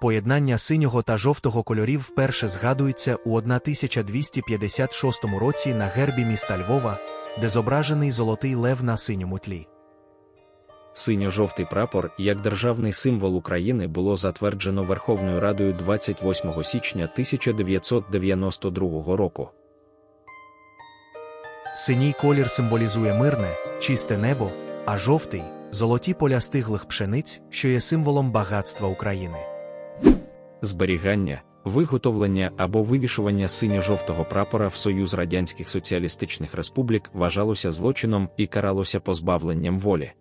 Поєднання синього та жовтого кольорів вперше згадується у 1256 році на гербі міста Львова, де зображений золотий лев на синьому тлі. Синьо-жовтий прапор як державний символ України було затверджено Верховною Радою 28 січня 1992 року. Синій колір символізує мирне, чисте небо, а жовтий золоті поля стиглих пшениць, що є символом багатства України. Зберігання, виготовлення або вивішування синьо-жовтого прапора в Союз Радянських Соціалістичних Республік вважалося злочином і каралося позбавленням волі.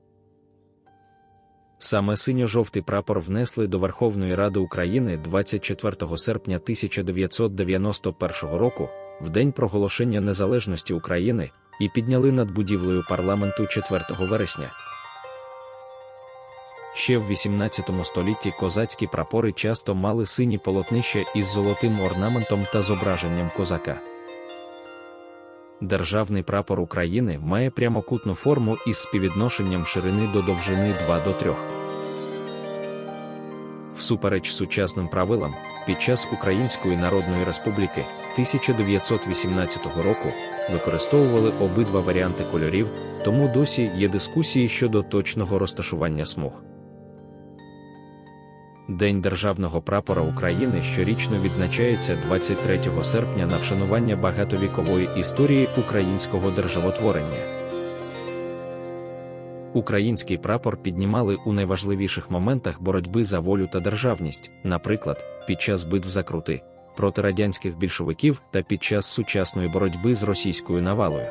Саме синьо-жовтий прапор внесли до Верховної Ради України 24 серпня 1991 року, в день проголошення незалежності України, і підняли над будівлею парламенту 4 вересня. Ще в 18 столітті козацькі прапори часто мали сині полотнища із золотим орнаментом та зображенням козака. Державний прапор України має прямокутну форму із співвідношенням ширини до довжини 2 до 3. Всупереч сучасним правилам, під час Української Народної Республіки 1918 року використовували обидва варіанти кольорів, тому досі є дискусії щодо точного розташування смуг. День Державного прапора України щорічно відзначається 23 серпня на вшанування багатовікової історії українського державотворення. Український прапор піднімали у найважливіших моментах боротьби за волю та державність, наприклад, під час битв за крути, проти радянських більшовиків та під час сучасної боротьби з російською навалою.